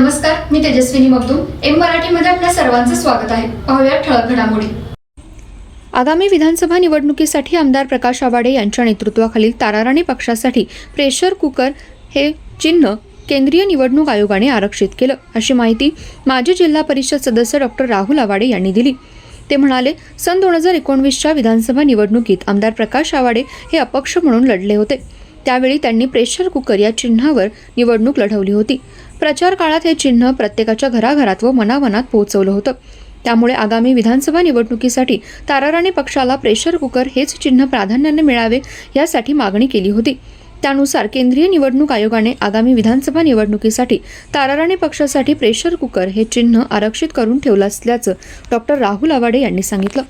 नमस्कार मी तेजस्विनी मगदूम. एम मराठीमध्ये आपल्या सर्वांचं स्वागत आहे. पाहूया ठळक घडामोडी. आगामी विधानसभा निवडणुकीसाठी आमदार प्रकाश आवाडे यांच्या नेतृत्वाखालील ताराराणी पक्षासाठी प्रेशर कुकर हे चिन्ह केंद्रीय निवडणूक आयोगाने आरक्षित केलं अशी माहिती माजी जिल्हा परिषद सदस्य डॉक्टर राहुल आवाडे यांनी दिली. ते म्हणाले सन दोन हजार एकोणवीसच्या विधानसभा निवडणुकीत आमदार प्रकाश आवाडे हे अपक्ष म्हणून लढले होते. त्यावेळी त्यांनी प्रेशर कुकर या चिन्हावर निवडणूक लढवली होती. प्रचार काळात हे चिन्ह प्रत्येकाच्या घराघरात व मनामनात पोहोचवलं होतं. त्यामुळे आगामी विधानसभा निवडणुकीसाठी ताराराणी पक्षाला प्रेशर कुकर हेच चिन्ह प्राधान्याने मिळावे यासाठी मागणी केली होती. त्यानुसार केंद्रीय निवडणूक आयोगाने आगामी विधानसभा निवडणुकीसाठी ताराराणी पक्षासाठी प्रेशर कुकर हे चिन्ह आरक्षित करून ठेवलं असल्याचं डॉक्टर राहुल आवाडे यांनी सांगितलं.